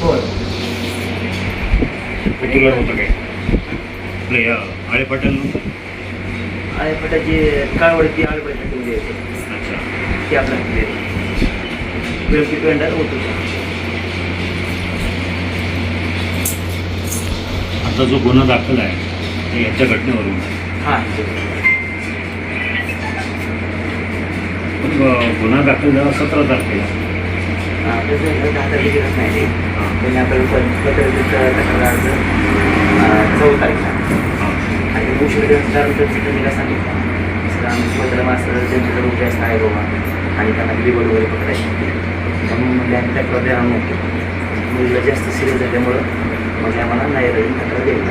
होय होतं काय आळे पाटील ठेवली होती ती आपल्या वेळची होतो आता जो गुन्हा दाखल आहे याच्या घटनेवरून हां गुन्हा दाखल झाला सतरा तारखेला त्याचं दहा तारखेच नाही ते त्यांनी आपल्याला पत्र तक्रार अर्ज चौदा तारीखला आणि उशीर त्यानंतर सांगितलं आम्ही सुभद्रा मास्तर त्यांच्याकडे उद्या असं आहे बाबा आणि त्यांना बिबड वगैरे पकडायची त्यामुळे म्हणजे आम्ही तक्रार देणार नव्हतो मुलीला जास्त सिरियस झाल्यामुळं म्हणजे आम्हाला नाही राहील द्यायला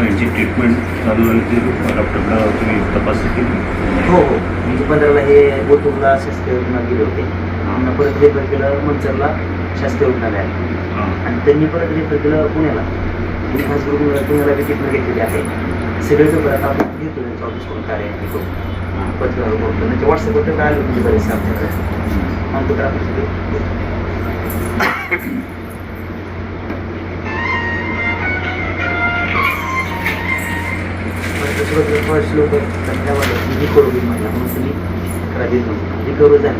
मग यांची ट्रीटमेंट चालू झाली ती डॉक्टरला तुम्ही तपासणी केली? हो हो. म्हणजे पंधराला हे गोतूरला शास्त्रीय रुग्णात गेले होते. आम्हाला परत रेफर केलं मंचरला शास्त्रीय रुग्णालयात. आणि त्यांनी परत रेफर केलं पुण्याला. आणि खास करून पुण्याला बी ट्रीटमेंट घेतलेली आहे. सगळं तो परत आपण घेतो त्यांच्या ऑफिसकडून कार्य घेतो करतो त्यांच्या व्हॉट्सअपवर तर आले होते बरेचसे आमच्याकडे. आमचं तर आपण सगळे देतो. फर्स्ट लोक करू होईल महिना म्हणून तुम्ही राजीत म्हणून नव्हतं करू जा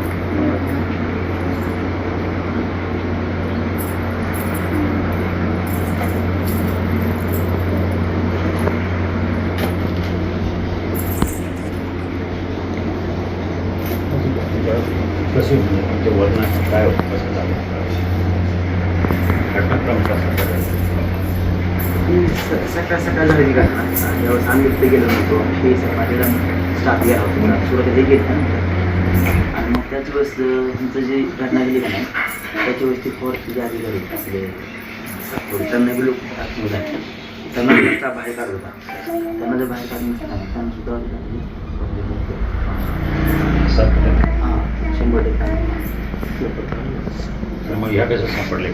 कसे म्हणजे वर्णन काय होतं कसं झालं घटनाक्रम कसा ती स- सकाळ सकाळ झालेली घटना आणि यावेळेस आम्ही तिथे गेलो नव्हतो. ते पाटील स्टाफ गेला होता. मला सुरुवातीला घेत आणि मग त्याच वेळेस तुमचं जी घटना गेली नाही त्याच्या वेळेस ते फॉरेस्टचे जे अधिकारी आपले त्यांना आतमध्ये आहे. त्यांना बाहेर काढत होता. त्यांना जर बाहेर काढून त्यांना सुद्धा हां शंभर टक्के. मग ह्या कसं सापडले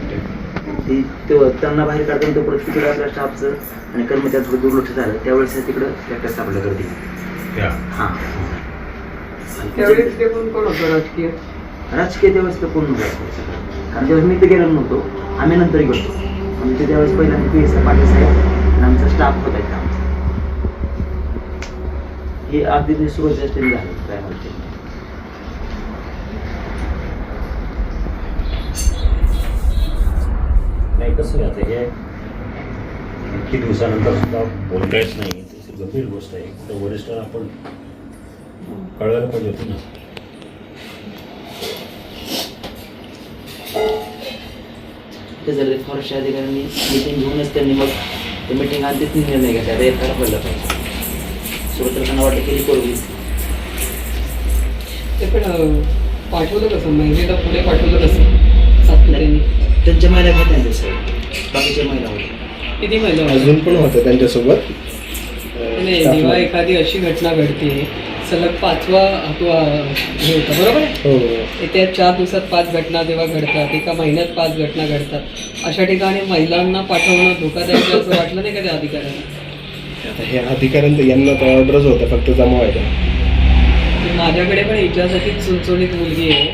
ती त्यांना बाहेर काढताना तो परत तिकडे आपल्या स्टाफचं आणि कर्मचाऱ्यांचं दुर्लक्ष झालं. त्यावेळेस तिकडं ट्रॅक्टर सापडलं त्या. हां. त्यावेळेस ते कोण कोण होतं राजकीय? राजकीय त्यावेळेस तर पूर्ण झालं कारण त्यावेळेस मी तर गेलेलो नव्हतो. आम्ही नंतर गेलो म्हणजे त्यावेळेस पहिल्यांदा पी एस पाटील साहेब आणि आमचा स्टाफ होता इथं आमचा. हे अगदी सुरुवातीच्या स्टेज झालं काय म्हणते नाही कसं आहे आता हे? इतकी दिवसानंतर सुद्धा बोलता येत नाही. ती गंभीर गोष्ट आहे. तर वरिष्ठांना आपण कळवायला पाहिजे होतं ना. ते अधिकाऱ्यांनी मिटिंग घेऊनच त्यांनी मग ते मिटिंग आणतेच निर्णय घेतला. आता एक खराब पडला पाहिजे. वाटलं की ते पण पाठवलं कसं महिलेला पुढे पाठवलं कसं सातपुतेनी त्यांच्या महिला होत्या ना सगळ्या बाकीच्या महिला होत्या किती महिला? अजून पण होतं त्यांच्यासोबत. नाही जेव्हा एखादी अशी घटना घडते सलग पाचवा तो हे होतं बरोबर आहे? हो हो. येत्या चार दिवसात पाच घटना जेव्हा घडतात एका महिन्यात पाच घटना घडतात अशा ठिकाणी महिलांना पाठवणं धोकादायक असं वाटलं नाही का त्या अधिकाऱ्यांना? आता हे अधिकाऱ्यांचं यांना तर ऑर्डरच होतं फक्त जमवायचं. की माझ्याकडे पण हिच्यासाठी चुलचुलीत मुलगी आहे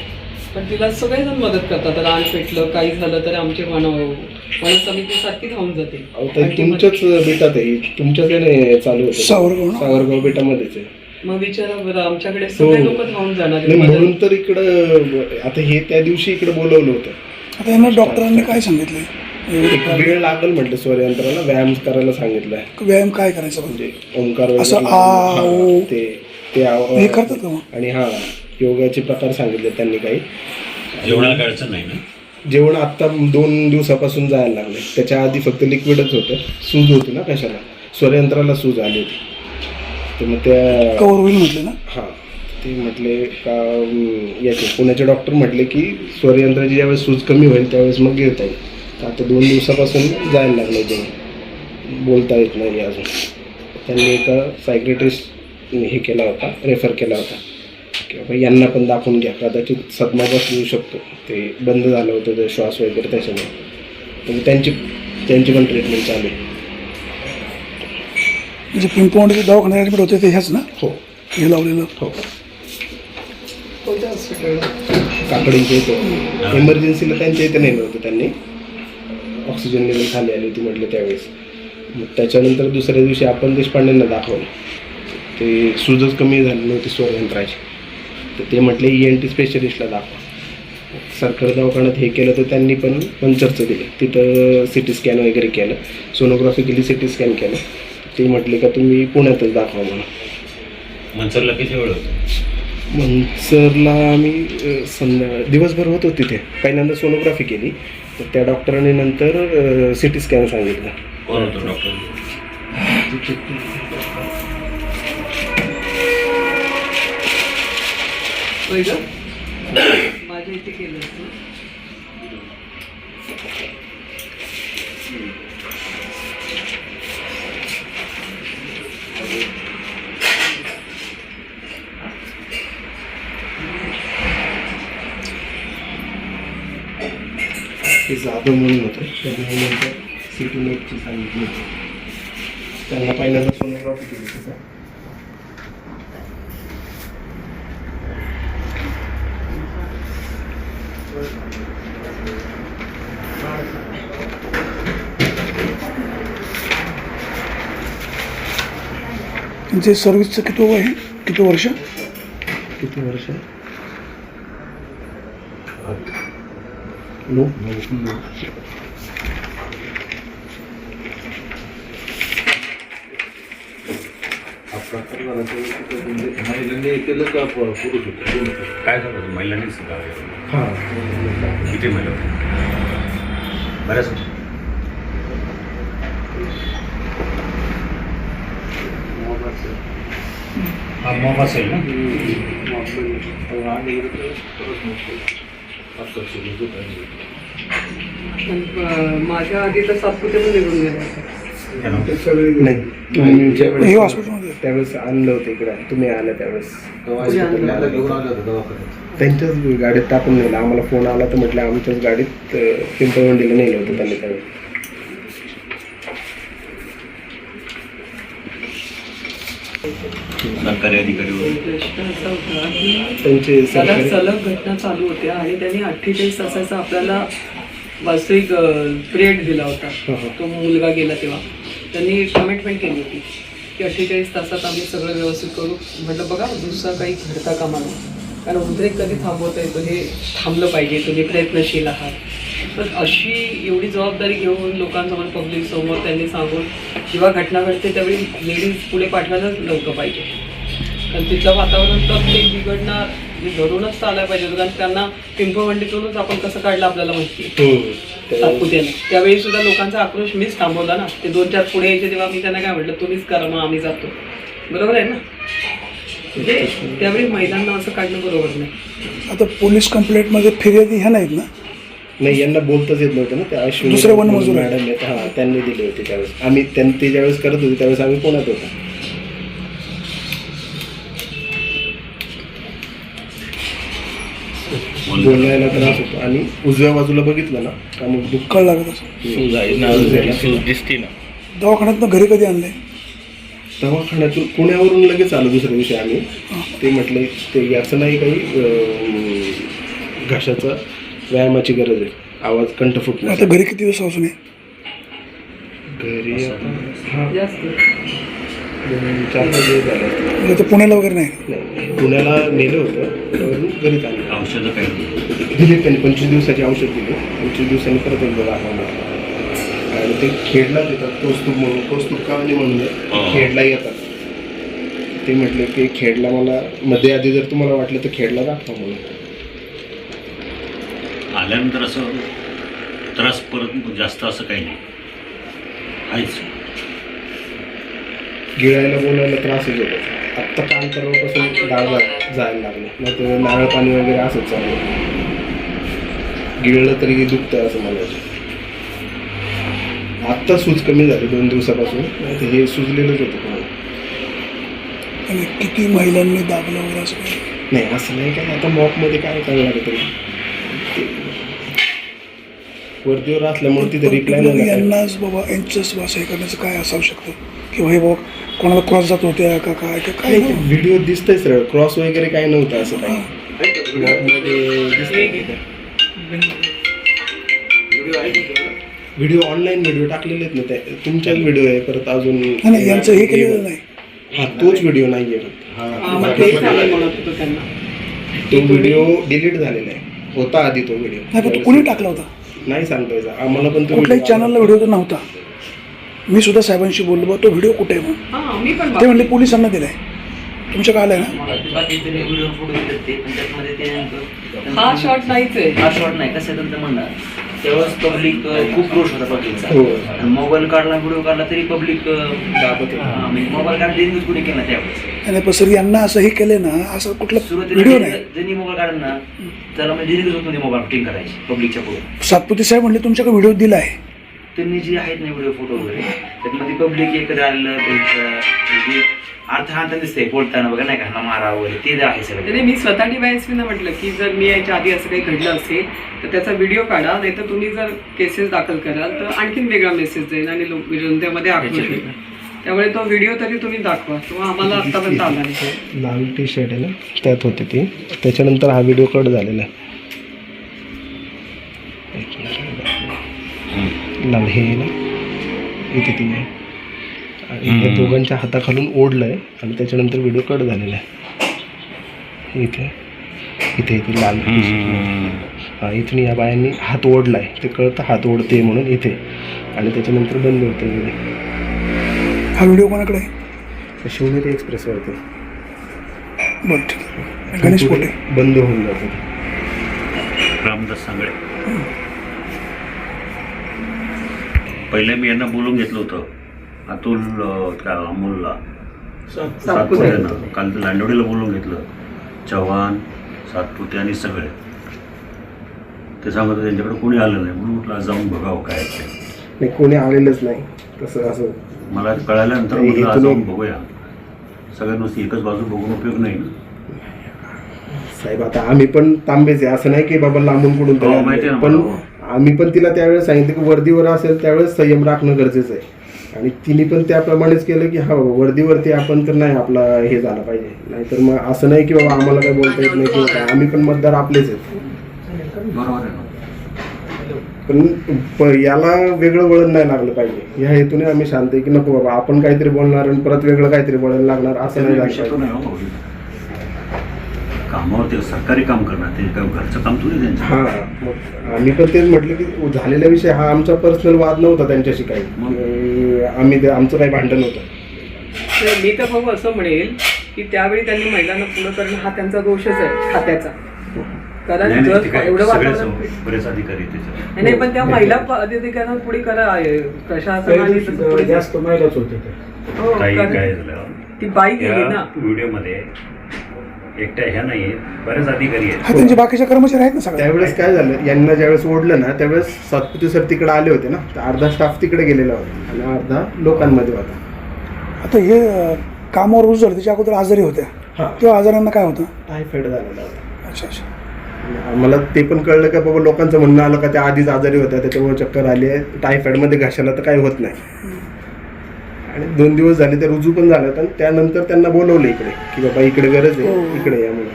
पण तिला सगळेजण मदत करतात रान पेटलं काही झालं तर आमचे मन मन समिती सारखी धावून जाते. अहो ताई तुमच्याच बेटात आहे. तुमच्याच याने चालू होतं? सावरगाव ना? सावरगाव बेटामध्येच आहे. मग विचारा बरं आमच्याकडे सगळे हो. लोक धावून जाणार नाही म्हणून तर इकडं आता हे त्या दिवशी इकडे बोलवलं होतं. आता यांना डॉक्टरांनी काय सांगितलंय एवढे एक वेळ लागेल म्हटलं स्वरयंत्राला व्यायाम करायला सांगितलंय व्यायाम काय करायचा? म्हणजे ओंकार असं आ, लावून, ओ. ते ते आव- हे करतात का मग? आणि हा योगाचे प्रकार सांगितले त्यांनी काही. जेवणाला काय अडचण नाही ना? जेवण आत्ता दोन दिवसापासून जायला लागले त्याच्या आधी फक्त लिक्विडच होतं. सूज होती ना कशाला? स्वरयंत्राला सूज आली होती. तर मग त्या कवर होईल म्हटलं ना? हां. ते म्हटले का याचे पुण्याचे डॉक्टर म्हटले की स्वरयंत्राची ज्यावेळेस सूज कमी होईल त्यावेळेस मग घेता येईल. तर आता दोन दिवसापासून जायला लागलं ते बोलता येत नाही अजून. त्यांनी एका सायक्रेटिस्ट हे केला होता रेफर केला होता. की बाबा यांना पण दाखवून घ्या. कदाचित सदमा बस येऊ शकतो. ते बंद झालं होतं ते श्वास वगैरे त्याच्यामुळे. म्हणजे त्यांची त्यांची पण ट्रीटमेंट चालू आहे. म्हणजे पिंपवंडीचे दवाखान्यात ॲडमिट होते ते ह्याच ना? हो. हे लावलेलं? हो. काकडींच्या इथं. इमर्जन्सीला त्यांच्या इथं नेलं होतं त्यांनी. ऑक्सिजन लेवल खाली आली होती म्हटलं त्यावेळेस. मग त्याच्यानंतर दुसऱ्या दिवशी आपण देशपांडेंना दाखवलं. ते सूजच कमी झाली नव्हती स्वरयंत्राची तर ते म्हटले ई एन टी स्पेशलिस्टला दाखवा. सरकारी दवाखान्यात हे केलं तर त्यांनी पण पंचरचं दिलं. तिथं सी टी स्कॅन वगैरे केलं. सोनोग्राफी केली सी टी स्कॅन केलं. ते म्हटले का तुम्ही पुण्यातच दाखवा म्हणून. मनसरला किती वेळ होतो? मंचरला आम्ही संध्या दिवसभर होतो तिथे. पहिल्यांदा सोनोग्राफी केली. तर त्या डॉक्टरांनी नंतर सी टी स्कॅन सांगितलं. कोण होतो डॉक्टर होय ग माझ्या इथे केलं असतं ते जाधव म्हणून होतं त्यांनी नंतर सी टी नेटची सांगितली होती त्यांना पहिल्यांदा सोनोग्राफी केली तिथं त्यांचे सर्व्हिसचं किती वय आहे किती वर्ष? किती वर्ष? नो काय झालं महिलांनीच हां। किती महिला होत्या बऱ्याच होत्या हा मॉब असेल ना। पण अं, माझ्या आधी तर सातपुते पण निघून गेले. होते है ना? नाही तुम्ही हे ज्यावेळेस हॉस्पिटलमध्ये त्यावेळेस आणलं होतं इकडे तुम्ही आल्या त्यावेळेस? त्यांच्याच गाडीत टाकून नेलं. आम्हाला फोन आला तर म्हटलं आमच्याच गाडीत अ, पिंपळवंडीला नेलं होतं त्यांनी त्यावेळेस. सरकारी अधिकारी वगैरे त्यांचे सलग सरकारी सलग घटना चालू होत्या आणि त्यांनी अठ्ठेचाळीस तासाचा आपल्याला वास्तविक पिरियड दिला होता. हा, हा. तो मुलगा गेला तेव्हा. त्यांनी कमिटमेंट केली होती की अठ्ठेचाळीस तासात आम्ही सगळं व्यवस्थित करू. म्हटलं बघा दुसरा काही घडता कामा नये. कारण उद्रेक कधी थांबवता येतो हे थांबलं पाहिजे. तुम्ही प्रयत्नशील आहात. तर अशी एवढी जबाबदारी घेऊन लोकांसमोर पब्लिक समोर त्यांनी सांगून जेव्हा घटना घडते त्यावेळी लेडीज पुढे पाठवायलाच नव्हतं पाहिजे. कारण तिथलं वातावरण तर ते बिघडणार. घरूनच चालायला पाहिजे होतं. कारण त्यांना पिंपवंडीतूनच आपण कसं काढलं आपल्याला माहिती सातपुत्याने त्यावेळी सुद्धा लोकांचा आक्रोश मीच थांबवला ना. ते दोन चार पुढे यायचे तेव्हा मी त्यांना काय म्हटलं तुम्हीच करा मग आम्ही जातो. बरोबर आहे ना? म्हणजे त्यावेळी महिलांना असं काढणं बरोबर नाही. आता पोलीस कंप्लेंटमध्ये फिर्यादी ह्या नाहीत ना? नाही यांना बोलताच येत नव्हतं ना. त्या अश्विनी दुसरे आहेत. मॅडम आहेत. हां त्यांनी दिले होते त्यावेळेस. आम्ही त्यांनी ते ज्यावेळेस करत होते त्यावेळेस आम्ही पुण्यात होतो. बोलायला त्रास होतो. आणि उजव्या बाजूला बघितलं ना का मग दुःख कळ लागत असं दवाखान्यातनं घरी कधी आणले दवाखान्यातून पुण्यावरून लगेच आलो दुसऱ्या दिवशी आम्ही. ते म्हटले ते याचं नाही काही अं, घशाचा व्यायामाची गरज आहे. आवाज कंठ फुटण्याचा. आता घरी किती दिवसापासून आहे? घरी हां. दोन चार पाच दिवस झाले. असतील. म्हणजे ते पुण्याला वगैरे नाही? नाही पुण्याला नेलं होतं घरीच आलं. औषधं काही दिले त्यांनी पंचवीस दिवसाची औषध दिली. पंचवीस दिवसांनी परत एकदा दाखवलं आणि ते खेडला देतात कौस्तुभ म्हणून कौस्तुभ कावणी म्हणून. आहे. हा. खेडला येतात. ते म्हटले की खेडला मला मध्ये आधी जर तुम्हाला वाटलं तर खेडला दाखवा म्हणून. आल्यानंतर असं त्रास परत जास्त असं काही नाही. आहेच. गिळायला बोलायला त्रासच होतो. आत्ता काम डाळ जा- जायला लागले. नाही तर नारळ पाणी वगैरे असंच चालू गिळलं तरी दुखतं असं म्हणायचं आत्ता सूज कमी झाली दोन दिवसापासून. हे सुजलेलंच होतं. आणि किती महिलांनी दाबलं वगैरे असं नाही असं नाही काय आता मॉपमध्ये काय करणार आहे तरी? ते- वरतीवर असल्यामुळे तिथे रिप्लाय यांनाच बाबा यांचंच भाषा करण्याचं काय असावं शकतं? किंवा हे बाबा कोणाला क्रॉस जात होत्या का काय का काय नाही. व्हिडिओ दिसतंय सरळ. क्रॉस वगैरे काही नव्हतं असं काही. दिसतंय व्हिडिओ ऑनलाईन व्हिडिओ टाकलेले आहेत ना ते. तुमच्याच व्हिडिओ आहे परत अजून नाही, नाही यांचं हे केलेलं नाही. हा तोच व्हिडिओ नाहीये फक्त. हा, मग तेच आम्ही म्हणत होतो त्यांना. तो व्हिडिओ डिलीट झालेला आहे. होता आधी तो व्हिडिओ नाही पण तो कोणी टाकला होता? नाही सांगता यायचं आम्हाला पण तो कुठल्याही चॅनलला व्हिडिओ तर नव्हता. मी सुद्धा साहेबांशी बोललो बा तो व्हिडिओ कुठे आहे? म्हणून हा मी पण ते म्हणले पोलिसांना दिलाय. तुमच्या काय आलाय ना? बाकी त्यांनी व्हिडिओ फोटो घेतात ते पण त्याच्यामध्ये ते नेमकं हा शॉट नाहीच आहे. हा शॉट नाही कसं आहे त्यांचं म्हणणं? त्यावेळेस पब्लिक खूप रोष होता पब्लिकचा हो. मोबाईल काढला व्हिडिओ काढला तरी पब्लिक मोबाईल काढला न्यूज कुठे केला त्यावेळेस? आणि पण सर यांना असं हे केलं ना असं कुठला सुरुवातीला व्हिडिओ नाही. ज्यांनी मोबाईल काढला ना त्याला म्हणजे डिलीट होत नाही मोबाईल करायची पब्लिकच्या पुढे. सातपुते साहेब म्हणले तुमच्याकडे व्हिडिओ दिला आहे त्यांनी जे आहेत ना व्हिडिओ फोटो वगैरे त्याच्यामध्ये पब्लिक एकत्र आलेलं त्यांचं जे अर्थांत दिसतंय बोलताना वगैरे नाही का हा मारा वगैरे ते जे आहे सगळं. मी स्वतः डीवायएसपीनं म्हटलं की जर मी याच्या आधी असं काही घडलं असेल तर त्याचा व्हिडिओ काढा नाही तर तुम्ही जर केसेस दाखल कराल तर आणखीन वेगळा मेसेज जाईल आणि लोक जनतेमध्ये आक्रोश होईल. त्यामुळे तो व्हिडिओ तरी तुम्ही दाखवा किंवा आम्हाला आत्तापर्यंत आला नाही. लाल टी शर्ट आहे ना त्यात होते ते. त्याच्यानंतर हा व्हिडिओ कट झालेला आहे. मिनिट. लाल हे आहे ना इथे ती आहे. आणि त्या दोघांच्या हाताखालून ओढलं आहे आणि त्याच्यानंतर व्हिडिओ कट झालेला आहे. इथे. इथे इथे लाल हा इथून या बायांनी हात ओढला आहे ते कळतं हात ओढते म्हणून इथे. आणि त्याच्यानंतर बंद होतं व्हिडिओ हा व्हिडिओ कोणाकडे आहे? शिवनेरी एक्सप्रेसवरती. आहे. गणेश बंद होऊन जातं. रामदास सांगळे. पहिले मी यांना बोलून घेतलं होतं. अतुल काय अमोलला. सातपुत्यांना काल लांडवडीला बोलून घेतलं. चव्हाण सातपुते आणि सगळे. ते सांगत होते त्यांच्याकडे कोणी आलं नाही. म्हणून म्हटलं जाऊन बघावं काय ते. नाही कोणी आलेलंच नाही. तसं असं. मला कळाल्यानंतर म्हटलं जाऊन बघूया. सगळ्या नुसती एकच बाजू बघून उपयोग नाही ना. साहेब आता आम्ही पण तांबेच आहे. असं नाही की बाबा लांबून तरी हो, पण. आम्ही पण तिला त्यावेळेस सांगितलं की वर्दीवर असेल त्यावेळेस संयम राखणं गरजेचं आहे. आणि तिने पण त्याप्रमाणेच केलं की हा वर्दीवरती आपण तर नाही आपला हे झालं पाहिजे. नाहीतर मग असं नाही की बाबा आम्हाला काय बोलता येत नाही किंवा काय. आम्ही पण मतदार आपलेच आहेत. बरोबर आहे ना. पण याला वेगळं वळण नाही लागलं पाहिजे. या हेतूने आम्ही शांत आहे की नको बाबा आपण काहीतरी बोलणार आणि परत वेगळं काहीतरी वळण लागणार असं नाही झालं कामावर ते सरकारी काम करणार ते काय घरचं काम थोडी त्यांचं. हा मग आम्ही पण तेच म्हटलं की झालेला विषय हा आमचा पर्सनल वाद नव्हता त्यांच्याशी काही. मग? अं, आम्ही ते- आमचं काही भांडण होतं तर मी तर भाऊ असं म्हणेल की त्यावेळी त्यांनी महिलांना पुढं करणं हा त्यांचा दोषच आहे खात्याचा. कारण नाही, नाही, ते जर काय एवढं सगळेच वातावरण बरेच अधिकारी त्याच्यात. नाही, नाही पण त्या महिला अधिकाऱ्यांना पुढे करा आहे. प्रशासनाने तसं पुढे- जास्त महिलाच होते ते. हो, काही कारण काय झालं? ती बाई गेली ना. व्हिडिओमध्ये एकट्या ह्या नाही बरेच अधिकारी आहेत. हा त्यांचे बाकीचे कर्मचारी आहेत ना सगळे? त्यावेळेस काय झालं? यांना ज्यावेळेस ओढलं ना त्यावेळेस सातपुते सर तिकडे आले होते ना? तर अर्धा स्टाफ तिकडे गेलेला होता आणि अर्धा लोकांमध्ये होता. आता हे अं, कामावर रुजू झालं त्याच्या अगोदर आजारी होत्या. हा. तेव्हा आजारांना काय होतं? टायफॉइड झालेला होता. अच्छा अच्छा. आणि आम्हाला ते पण कळलं का बाबा लोकांचं म्हणणं आलं का त्या आधीच आजारी होत्या त्याच्यामुळे चक्कर आली आहे. टायफॉइडमध्ये घाशाला तर काही होत नाही. आणि दोन दिवस झाले ते रुजू पण झालं आणि त्यानंतर त्यांना बोलवलं इकडे की बाबा इकडे गरज आहे इकडे या म्हणून.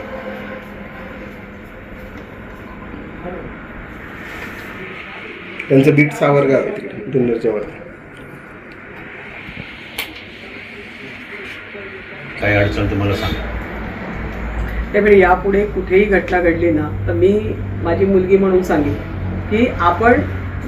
त्यांचं बीट सावरगाव आहे तिकडे जुन्नरच्या वरती. काय अडचण तुम्हाला सांगा. त्यामुळे यापुढे कुठेही घटना घडली ना तर मी माझी मुलगी म्हणून सांगेन की आपण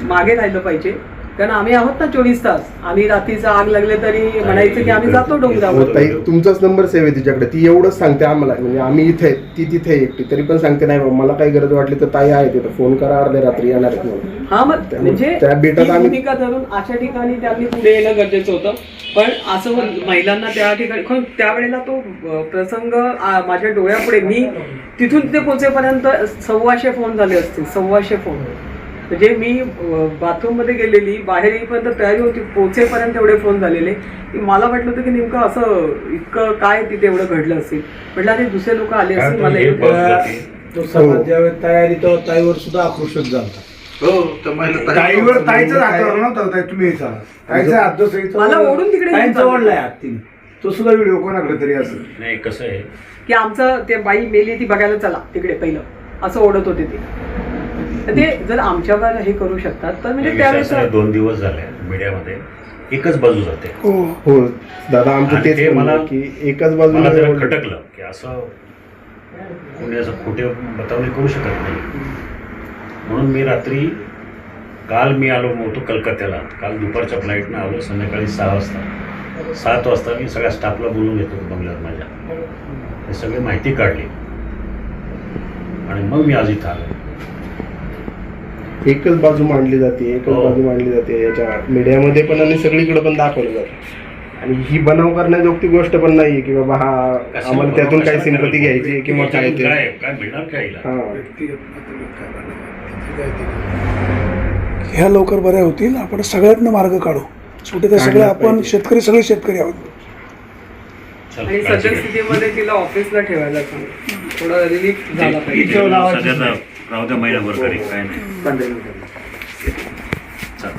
मागे राहिलं पाहिजे कारण आम्ही आहोत ना चोवीस तास. आम्ही रात्रीचा आग लागले तरी म्हणायचं की आम्ही जातो हो, डोंगरावर ताई तुमचाच नंबर सेव्ह आहे तिच्याकडे. ती एवढंच सांगते आम्हाला. म्हणजे आम्ही इथे आहे, ती तिथे आहे एकटी. तरी पण सांगते नाही बाबा मला काही गरज वाटली तर ताई आहे तिथं. फोन करा अर्ध्या रात्री येणार आहेत म्हणून. हा मग त्यामुळे म्हणजे त्या बेटात आम्ही- भूमिका धरून अशा ठिकाणी त्यांनी पुढे येणं गरजेचं होतं. पण असं होत- महिलांना त्या ठिकाणी खरं त्यावेळेला तो अं, प्रसंग आ, माझ्या डोळ्यापुढे. मी तिथून तिथे पोहोचेपर्यंत सव्वाशे फोन झाले असतील. सव्वाशे फोन. म्हणजे मी बाथरूममध्ये गेलेली बाहेर येईपर्यंत तयारी होती पोहोचेपर्यंत एवढे फोन झालेले. की मला वाटलं होतं की नेमकं असं इतकं काय तिथे एवढं घडलं असेल. म्हटलं अरे दुसरे लोक आले असतील मला हे. तो समाज ज्यावेळी तयारी तो ताईवर सुद्धा आक्रोशित झाला ताईवर ताईचं हातावर नव्हतं ताई तुम्ही यायचा ताईचा हात जो सहित मला ओढून तिकडे घेऊन ताईचं चालले. ओढलाय हात तिने तो सुद्धा व्हिडिओ कोणाकडे तरी असेल. नाही कसं आहे? की आमचं ते बाई मेली ती बघायला चला तिकडे पहिलं. असं ओढत होते ते. तर ते जर आमच्यावर हे करू शकतात तर म्हणजे त्यावेळेस दोन दिवस झाले मीडियामध्ये एकच बाजू जाते. हो हो दादा आमचं आणि तेच ते मला- की एकाच मला जरा बाजूला खटकलं की असं कोणी असं खोटे बतावणी करू शकत नाही. म्हणून मी रात्री काल मी आलो होतो कलकत्त्याला. काल दुपारच्या फ्लाईटनं आलो संध्याकाळी सहा वाजता. सात वाजता मी सगळ्या स्टाफला बोलून घेतो बंगल्यावर माझ्या. हे सगळी माहिती काढली. आणि मग मी आज इथं आलो. एकच बाजू मांडली जाते एकच हो. बाजू मांडली जाते याच्या मीडियामध्ये पण आणि सगळीकडे पण दाखवलं जातं. आणि ही बनाव करण्याजोगती गोष्ट पण नाहीये की बाबा हा आम्हाला त्यातून काही सिंपती घ्यायची आहे किंवा काय ते? काय काय मिळणार काय हिला? हा. ह्या लवकर बऱ्या होतील. आपण सगळ्यातनं मार्ग काढू. शेवटी ते सगळे आपण पाहिजे. शेतकरी सगळे शेतकरी आहोत. चल, आणि काळजी सध्या घे. स्थितीमध्ये तिला ऑफिसला ठेवायला सांग थोडा रिलीफ झाला पाहिजे. राहू द्या महिनाभर घरी. काय नाही. पंधरा मिनिटं चल.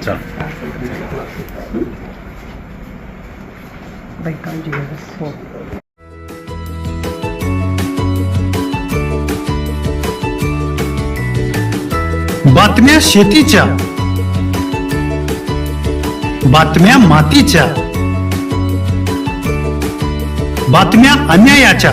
चल. बाई, काळजी घ्या. हो बातम्या शेतीच्या. बातम्या मातीच्या. बातम्या अन्यायाच्या.